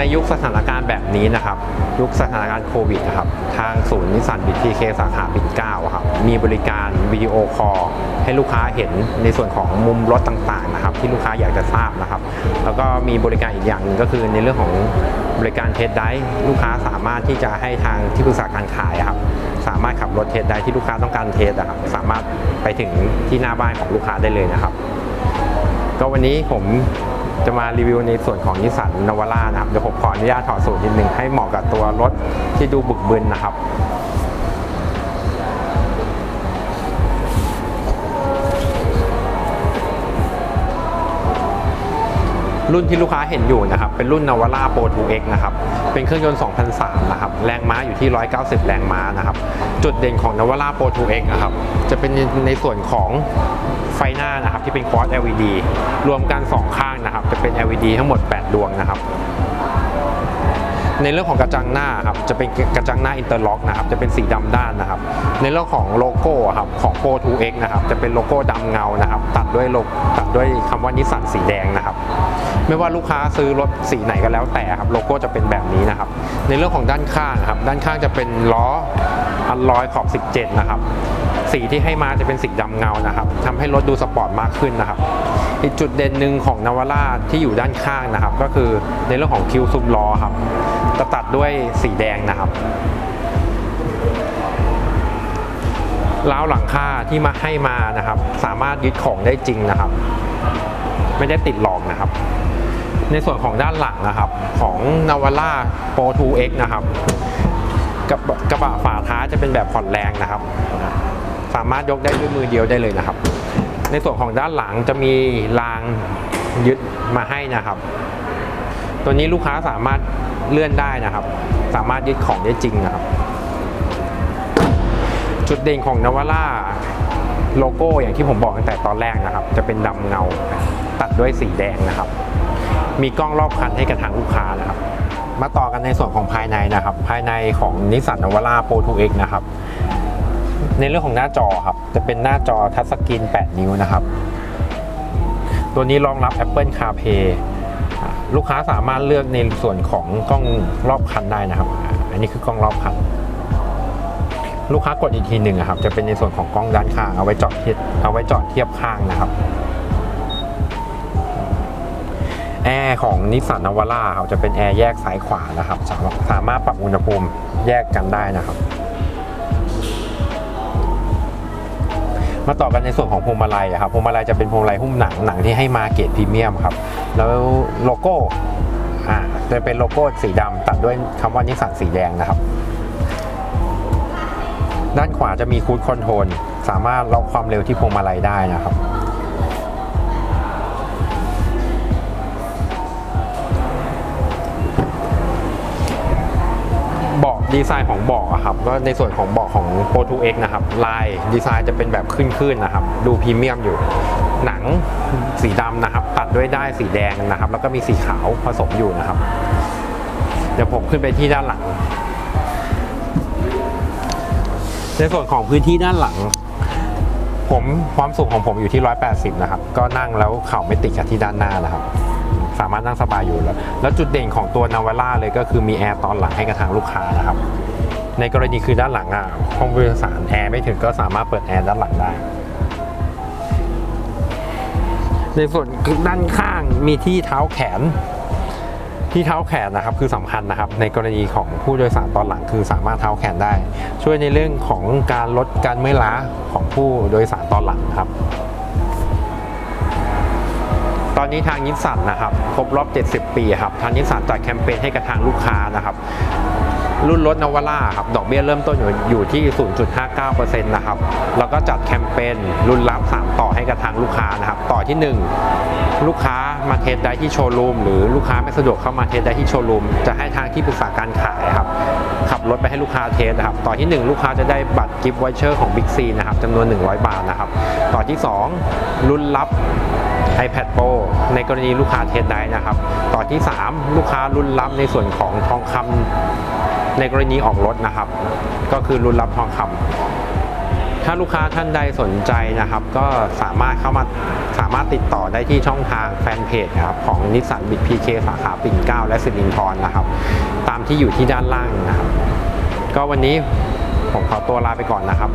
ในยุคสถานการณ์แบบนี้นะครับ ยุคสถานการณ์โควิดนะครับ ทางศูนย์นิสสันบิทีเคสาขาปิ่นเก้าครับ มีบริการวิดีโอคอลให้ลูกค้าเห็นในส่วนของมุมรถต่างๆนะครับ ที่ลูกค้าอยากจะทราบนะครับ แล้วก็มีบริการอีกอย่างหนึ่งก็คือในเรื่องของบริการเทสไดรฟ์ลูกค้าสามารถที่จะให้ทางที่ปรึกษาการขายครับ สามารถขับรถเทสไดรฟ์ที่ลูกค้าต้องการเทสอะครับ สามารถไปถึงที่หน้าบ้านของลูกค้าได้เลยนะครับ ก็วันนี้ผม จะมารีวิวในส่วนของนิสสันนวาร่านะครับเดี๋ยวผมขออนุญาตถอดสูตรนิดนึงให้เหมาะกับตัวรถที่ดูบึกบึนนะครับรุ่นที่ลูกค้าเห็นอยู่นะครับ เป็นรุ่นนาวาร่าโปร 2X นะครับ เป็นเครื่องยนต์ 2003 นะครับ แรงม้าอยู่ที่ 190 แรงม้านะครับ จุดเด่นของนวาร่าโปร 2X นะครับ จะเป็นในส่วนของไฟหน้านะครับที่เป็นควอ LED รวมกัน 2 ข้างนะครับ จะเป็น LED ทั้งหมด 8 ดวงนะครับในเรื่องของกระจังหน้าครับจะเป็นกระจังหน้าอินเตอร์ล็อกนะครับจะเป็นสีดำด้านนะครับ ในเรื่องของโลโก้ครับของ Pro 2X นะครับจะเป็นโลโก้ดำเงานะครับ ตัดด้วยโลตัดด้วยคำว่านิสสันสีแดงนะครับ ไม่ว่าลูกค้าซื้อรถสีไหนก็แล้วแต่ครับโลโก้จะเป็นแบบนี้นะครับ ในเรื่องของด้านข้างครับด้านข้างจะเป็นล้ออัลลอยขอบ 17 นะครับ สีที่ให้มาจะเป็นสีดำเงานะครับทำให้รถดูสปอร์ตมากขึ้นนะครับ อีกจุดเด่นหนึ่งของนาวาร่าที่อยู่ด้านข้างนะครับ ก็คือในเรื่องของคิวซุมล้อครับจะตัดด้วยสีแดงนะครับล้าวหลังคาที่มาให้มานะครับ สามารถยึดของได้จริงนะครับ ไม่ได้ติดหลอกนะครับ ในส่วนของด้านหลังนะครับ ของนาวาร่าโปร 2X นะครับกระบะกระบะฝาท้ายจะเป็นแบบผ่อนแรงนะครับ สามารถยกได้ด้วยมือเดียวได้เลยนะครับ ในส่วนของด้านหลังจะมีรางยึดมาให้นะครับ ตัวนี้ลูกค้าสามารถเลื่อนได้นะครับ สามารถยึดของได้จริงนะครับ จุดเด่นของนาวาร่าโลโก้อย่างที่ผมบอกตั้งแต่ตอนแรกนะครับ จะเป็นดำเงาตัดด้วยสีแดงนะครับ มีกล้องรอบคันให้กับทางลูกค้านะครับ มาต่อกันในส่วนของภายในนะครับ ภายในของนิสสันนวาร่าโปร 2X นะครับ ในเรื่องของหน้าจอครับ จะเป็นหน้าจอทัชสกรีน 8 นิ้วนะครับ ตัวนี้รองรับ Apple CarPlay ลูกค้าสามารถเลือกในส่วนของกล้องรอบคันได้นะครับ อันนี้คือกล้องรอบคัน ลูกค้ากดอีกทีหนึ่งครับ จะเป็นในส่วนของกล้องด้านข้างเอาไว้จอดเทียบเอาไว้จอดเทียบข้างนะครับ แอร์ของนิสสันนาวาร่าครับจะเป็นแอร์แยกซ้ายขวานะครับ สามารถปรับอุณหภูมิแยกกันได้นะครับ มาต่อกันในส่วนของพวงมาลัยครับพวงมาลัยจะเป็นพวงมาลัยหุ้มหนังหนังที่ให้มาเกรดพรีเมียมครับ แล้วโลโก้จะเป็นโลโก้สีดำตัดด้วยคำว่านิสสันสีแดงนะครับ ด้านขวาจะมีคูดคอนโทรลสามารถล็อกความเร็วที่พวงมาลัยได้นะครับ ดีไซน์ของเบาะอะครับก็ในส่วนของเบาะของ Pro 2X นะครับลายดีไซน์จะเป็นแบบขึ้นๆนะครับ ดูพรีเมียมอยู่ หนังสีดำนะครับ ตัดด้วยได้ายสีแดงนะครับ แล้วก็มีสีขาวผสมอยู่นะครับ เดี๋ยวผมขึ้นไปที่ด้านหลัง ในส่วนของพื้นที่ด้านหลัง ผมความสูงของผมอยู่ที่ 180 นะครับ ก็นั่งแล้วเข่าไม่ติดกับที่ด้านหน้านะครับ สามารถนั่งสบายอยู่แล้ว แล้วจุดเด่นของตัวนาวาร่าเลยก็คือมีแอร์ตอนหลังให้กับทางลูกค้านะครับ ในกรณีคือด้านหลังอะห้องผู้โดยสารแอร์ไม่ถึงก็สามารถเปิดแอร์ด้านหลังได้ ในส่วนด้านข้างมีที่เท้าแขนที่เท้าแขนนะครับคือสำคัญนะครับ ในกรณีของผู้โดยสารตอนหลังคือสามารถเท้าแขนได้ ช่วยในเรื่องของการลดการเมื่อยล้าของ ผู้โดยสารตอนหลังครับ ตอนนี้ทางนิสสันนะครับครบรอบ 70 ปีครับทางนิสสันจัดแคมเปญให้กับทางลูกค้านะครับรุ่นรถนวาร่าครับ ดอกเบี้ยเริ่มต้นอยู่อยู่ที่ 0.59%นะครับ แล้วก็จัดแคมเปญรุ่นรับ 3 ต่อให้กับทางลูกค้านะครับ ต่อที่ 1 ลูกค้ามาเทสได้ที่โชว์รูม หรือลูกค้าไม่สะดวกเข้ามาเทสได้ที่โชว์รูม จะให้ทางที่ปรึกษาการขายครับ ขับรถไปให้ลูกค้าเทสนะครับต่อที่ 1 ลูกค้าจะได้บัตรกิฟต์ไวเชอร์ของ Big C นะครับจำนวน 100 บาทนะครับ ต่อที่ 2 รุ่นรับ iPad Pro ในกรณีลูกค้าเทสได้นะครับ ต่อที่ 3 ลูกค้ารุ่นรับในส่วนของทองคำในกรณีออกรถนะครับ ก็คือรุ่นรับทองคำถ้า ถ้าลูกค้าท่านใดสนใจนะครับ ก็สามารถเข้ามาสามารถติดต่อได้ที่ช่องทางแฟนเพจนะครับของนิสสันบิทพีเคสาขาปิ่นเกล้าและสิรินทรนะครับ ตามที่อยู่ที่ด้านล่างนะครับ ก็วันนี้ผมขอตัวลาไปก่อนนะครับ